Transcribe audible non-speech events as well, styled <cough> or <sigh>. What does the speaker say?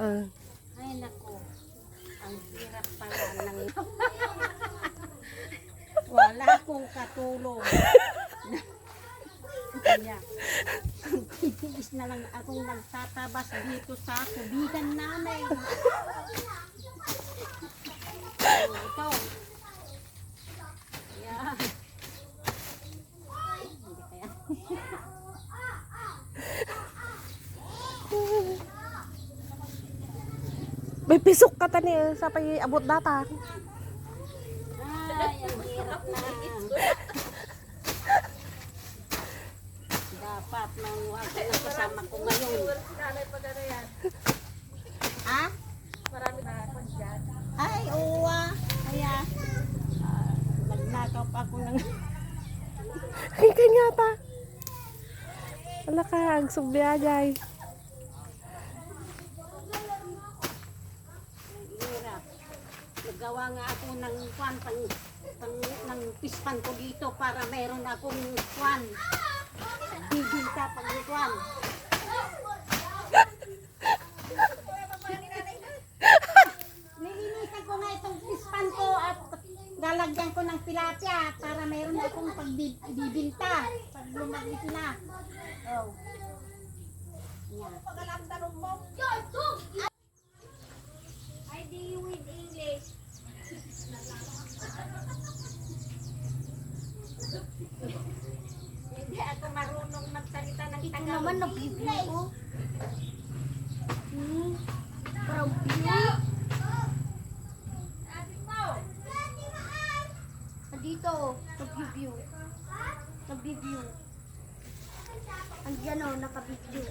Ah. Ay, nako. Ang hirap pala ng... <laughs> Wala akong katulong. Kaya, na lang akong nagtatabas dito sa kubigan namin. Oh, ito. Yan. Ay, hindi kaya. May pisok ka tani sa pag abot data. Ay, ang hirap na. Dapat nang wag ang kasama ko ngayon. Ha? Marami na ako dyan. Ay, uwa. Kaya, ah, nagnakaw pa ako ng... Ay, kanya ta. Wala ka, ang subyajay. hirap. Nagawa nga ako ng kwan, pang, pang, ng pispan ko dito para meron akong kwan. Bibinta pag kwan. Nilinisan ko nga itong pispan ko at lalagyan ko ng tilapia para meron akong pagbibinta pag lumaki na. Oh. Yan. Ito naman, nag-review ko. Hmm. Parang view. Dito, nag-review. Nag-review. Andiyan o, naka-review.